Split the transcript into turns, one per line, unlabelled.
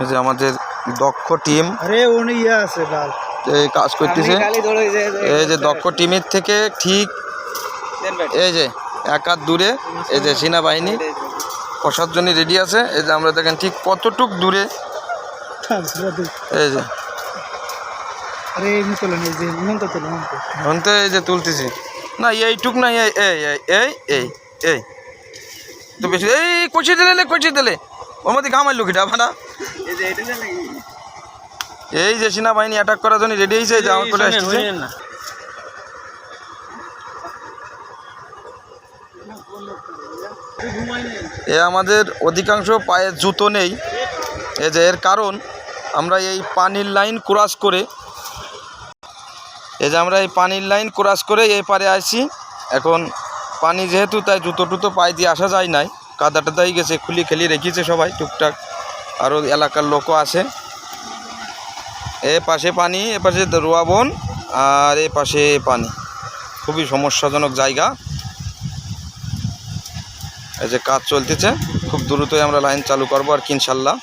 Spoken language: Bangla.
এই যে আমাদের দক্ষ টিম।
আরে উনি ইয়ে আছে
এই কাজ করতেছে। এই যে দক্ষ টিমের থেকে ঠিক এই যে এক হাত দূরে এই যে সেনাবাহিনী। জন্য রেডি আছে। এই যে আমরা দেখেন ঠিক কতটুক দূরে। এই যে।
এই
তুলতেছি। না এইটুক না এই এই এই এই এই এই। তো বেশি এই কচি দিলে দিলে। ওর মধ্যে ঘামাই লুকিটা ভাড়া এই যে সেনাবাহিনী অ্যাটাক করার জন্য রেডি হয়েছে এই যে আমার করে আসছে এ আমাদের অধিকাংশ পায়ে জুতো নেই। এই যে এর কারণ আমরা এই পানির লাইন ক্রস করে এই যে আমরা এই পানির লাইন ক্রস করে এই পারে আসছি। এখন পানি যেহেতু তাই জুতো টুতো পায়ে দিয়ে আসা যায় নাই। কাদা টাদাই গেছে খুলি খেলি রেখেছে সবাই টুকটাক। আরও এলাকার লোকও আছে। এ পাশে পানি, এ পাশে রোয়া বন আর এ পাশে পানি। খুবই সমস্যাজনক জায়গা। এই যে কাজ চলতেছে, খুব দ্রুতই আমরা লাইন চালু করব আর কি ইনশাল্লাহ।